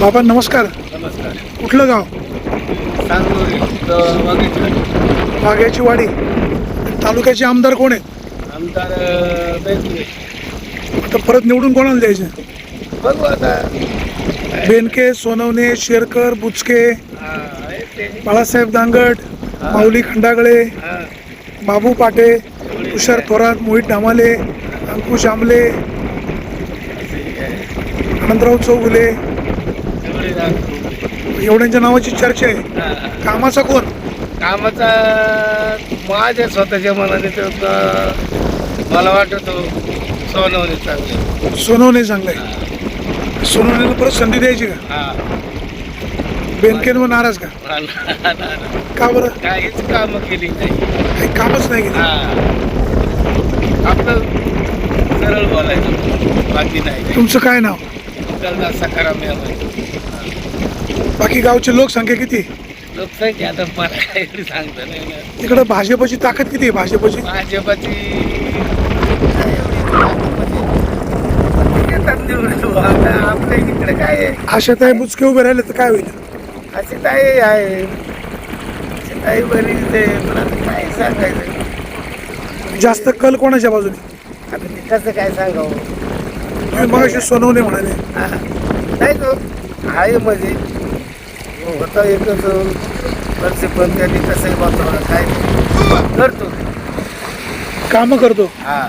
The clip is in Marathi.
बाबा नमस्कार. नमस्कार. कुठलं गाव? वाघ्याची वाडी. तालुक्याचे आमदार कोण आहेत? आमदार. आता परत निवडून कोणाला द्यायचे? बघू आता. बेनके सोनवणे शेरकर बुचके. बाळासाहेब दांगट माऊली खंडागळे बाबू पाटे तुषार थोरात मोहित डामाले अंकुश आमले. आनंदराव चौगुले. एवढ्यांच्या नावाची चर्चा आहे. कामाचा कोण? कामाचा माझ्या स्वतःच्या मनाने तर मला वाटतो सोनवणे चांगले. सोनवणे चांगले. सोनवणेला परत संधी द्यायची का? हा. बेनकेंवर नाराज का. का बरं? काहीच कामं केली नाही. काही कामच नाही केलं? हा. आपलं सरळ बोलायचं. बाकी नाही. तुमचं काय नाव? मुघलदास सकाराम बाकी गावची लोकसंख्या किती? लोकसंख्या आता मला सांगता नाही ना इकडं भाजपची ताकद किती आहे भाजपची? भाजपाची आपल्या इकडे काय आहे आशाताई बुचके उभे राहिले तर काय होईल? अशी ताई आहे अशी ताई बरी ते काय सांगायचं? जास्त कल कोणाच्या बाजूने? आता ते कसं काय सांगावं? तुम्ही मग सोनवणे म्हणाले. नाही तो आहे म्हणजे. होता एकच वर्ष पण त्यांनी कसंही वातावरण काय करतो. कामं करतो. हा.